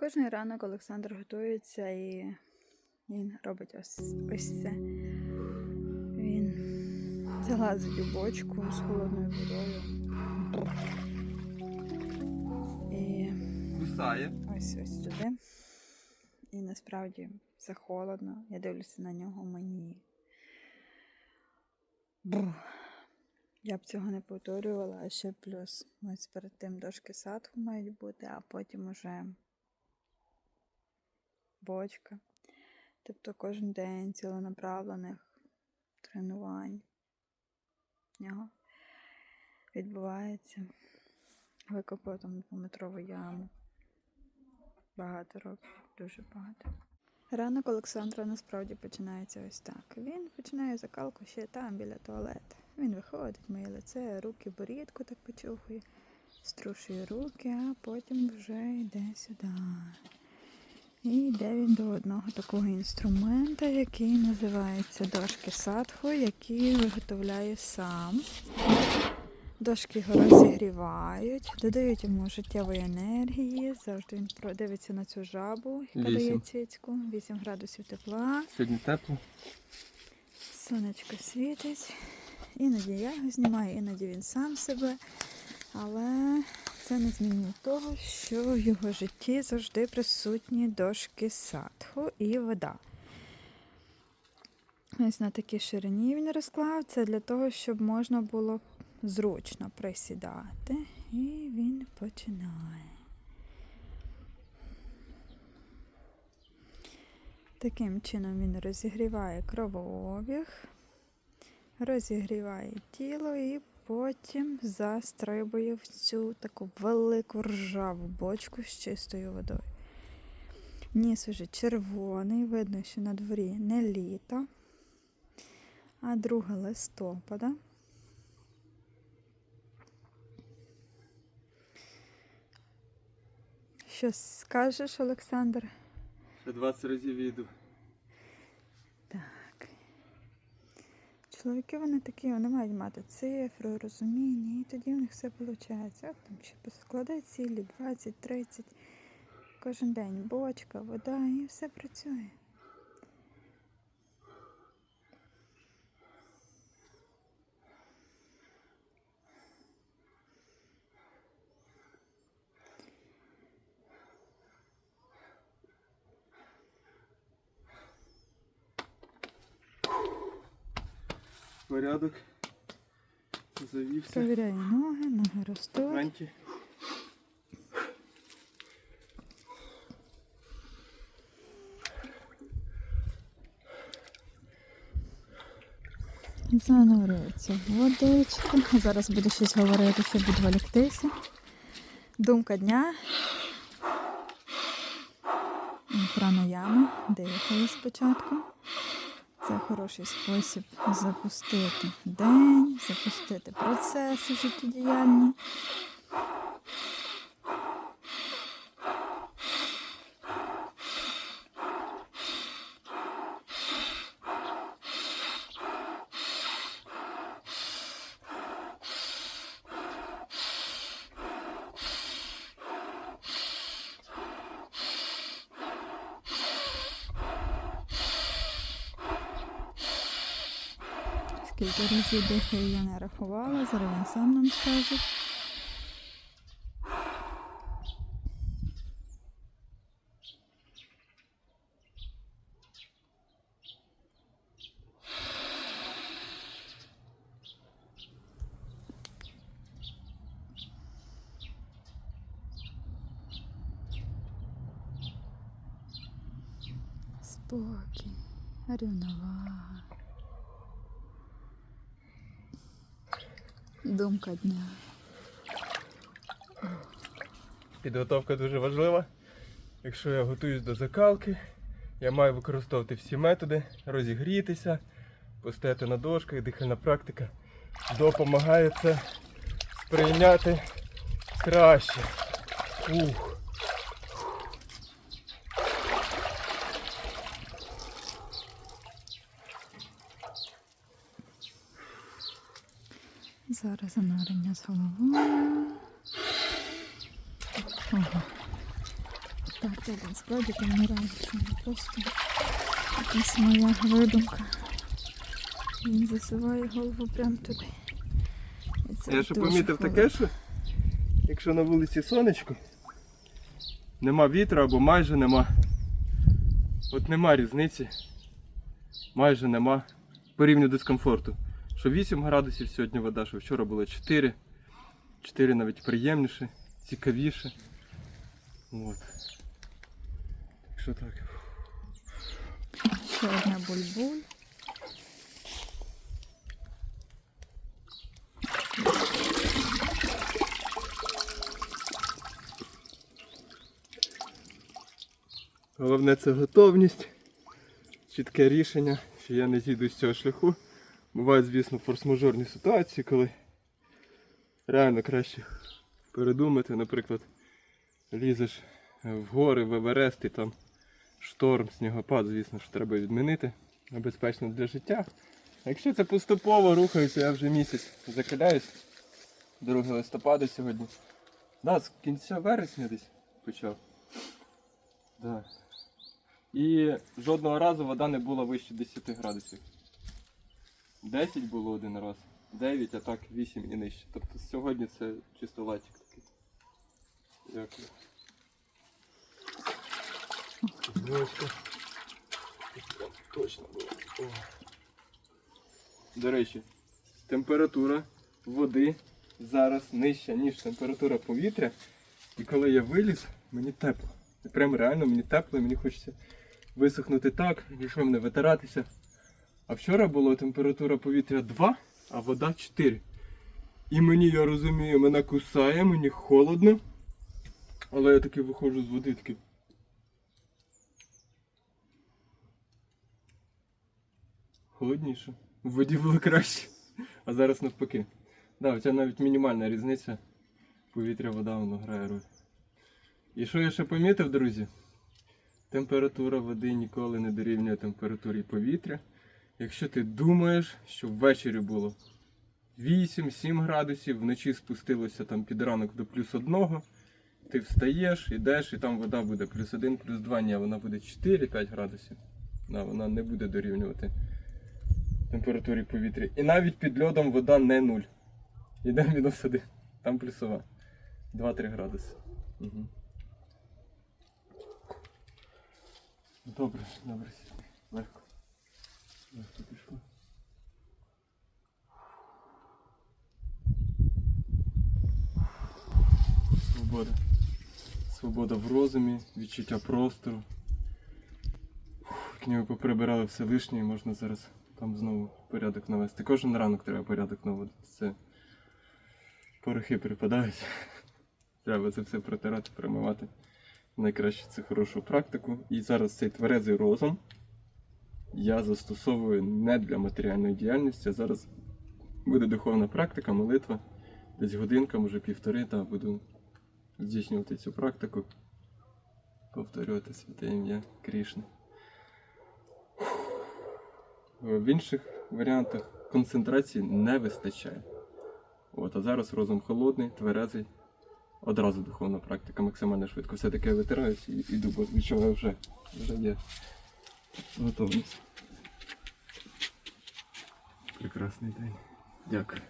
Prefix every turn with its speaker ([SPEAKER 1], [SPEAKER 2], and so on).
[SPEAKER 1] Кожний ранок Олександр готується і він робить ось, ось це. Він залазить у бочку з холодною водою. І
[SPEAKER 2] Кусає.
[SPEAKER 1] ось ось сюди. І насправді це холодно. Я дивлюся на нього мені. Бух. Я б цього не повторювала, а ще плюс ось перед тим дошки садку мають бути, а потім уже бочка. Тобто кожен день ціленаправлених тренувань нього відбувається. Викопав там двометрову яму. Багато років, дуже багато. Ранок Олександра насправді починається ось так. Він починає закалку ще там, біля туалету. Він виходить, миє лице, руки, борідку так почухує, струшує руки, а потім вже йде сюди. І йде він до одного такого інструмента, який називається дошки садху, який виготовляє сам. Дошки його розігрівають, додають йому життєвої енергії. Завжди він дивиться на цю жабу, яка дає цицьку. 8 градусів тепла.
[SPEAKER 2] Сьогодні тепло.
[SPEAKER 1] Сонечко світить. Іноді я його знімаю, іноді він сам себе. Але це не змінює того, що в його житті завжди присутні дошки садху і вода. Ось на такій ширині він розклав. Це для того, щоб можна було зручно присідати. І він починає. Таким чином він розігріває кровообіг, розігріває тіло і потім застрибує в цю таку велику ржаву бочку з чистою водою. Ніс уже червоний, видно, що на дворі не літо, а 2 листопада. Що скажеш, Олександр?
[SPEAKER 2] Ще 20 разів йду.
[SPEAKER 1] Так. Чоловіки вони такі, вони мають мати цифру, розуміння, і тоді в них все виходить. От там ще поскладай цілі 20-30. Кожен день бочка, вода і все працює.
[SPEAKER 2] Порядок. Завівся.
[SPEAKER 1] Провіряє ноги, ноги ростуть.
[SPEAKER 2] Ранки.
[SPEAKER 1] Занурюється в водичку. Зараз буду щось говорити, щоб відволіктися. Думка дня. Пранаяма. Дихаю спочатку. Це хороший спосіб запустити день, запустити процеси життєдіяльні. Скільки разів дихаю, я не рахувала, зараз він сам нам скаже. Спокій, рівновага. Думка дня.
[SPEAKER 2] Підготовка дуже важлива. Якщо я готуюсь до закалки, я маю використовувати всі методи, розігрітися, постояти на дошках, дихальна практика допомагає це сприйняти краще. Ух.
[SPEAKER 1] Зараз занурення з головою. Ого. Так, це один складик, і мені реально це не просто якась моя видумка. Він засуває голову прямо туди. І це
[SPEAKER 2] Я ще
[SPEAKER 1] дуже
[SPEAKER 2] помітив
[SPEAKER 1] холодно.
[SPEAKER 2] таке, що якщо на вулиці сонечко, нема вітру або майже нема. От нема різниці. Майже нема по рівню дискомфорту. Що 8 градусів сьогодні вода, що вчора було 4. 4 навіть приємніше, цікавіше. От. Так що так.
[SPEAKER 1] Ще одна бульбуль.
[SPEAKER 2] Головне це готовність, чітке рішення, що я не зійду з цього шляху. Бувають, звісно, форс-мажорні ситуації, коли реально краще передумати, наприклад, лізеш в гори, в Еверест і там шторм, снігопад, звісно, що треба відмінити. Небезпечно для життя. Якщо це поступово рухаюся, я вже місяць закаляюсь. 2 листопада сьогодні. Да, з кінця вересня десь почав. Да. І жодного разу вода не була вище 10 градусів. 10 було один раз, 9, а так 8 і нижче. Тобто сьогодні це чисто латік такий. Дякую. Дочка. Точно було. О. До речі, температура води зараз нижча, ніж температура повітря. І коли я виліз, мені тепло. Прям реально мені тепло, і мені хочеться висохнути так, якщо мене витиратися. А вчора була температура повітря 2, а вода 4. І мені, я розумію, мене кусає, мені холодно. Але я таки виходжу з води такий. Холодніше. В воді було краще. А зараз навпаки. Да, у тебе навіть мінімальна різниця. Повітря, вода, воно грає роль. І що я ще помітив, друзі? Температура води ніколи не дорівнює температурі повітря. Якщо ти думаєш, що ввечері було 8-7 градусів, вночі спустилося там під ранок до плюс одного, ти встаєш, йдеш, і там вода буде плюс 1, плюс 2, ні, вона буде 4-5 градусів. Да, вона не буде дорівнювати температурі повітря. І навіть під льодом вода не 0. Іде мінус 1. Там плюсова. 2-3 градуси. Угу. Добре, добре. Легко. Свобода. Свобода в розумі, відчуття простору. Книгу поприбирали все лишнє і можна зараз там знову порядок навести. Кожен ранок треба порядок наводити. Це порохи припадають. Треба це все протирати, промивати. Найкраще це хорошу практику. І зараз цей тверезий розум я застосовую не для матеріальної діяльності, а зараз буде духовна практика, молитва. Десь годинка, може півтори, та буду здійснювати цю практику. Повторювати святе ім'я Крішни. В інших варіантах концентрації не вистачає. От, а зараз розум холодний, тверезий. Одразу духовна практика, максимально швидко. Все-таки я витираюсь і йду, бо відчуваю вже, вже є готовність. Прекрасний день. Дякую.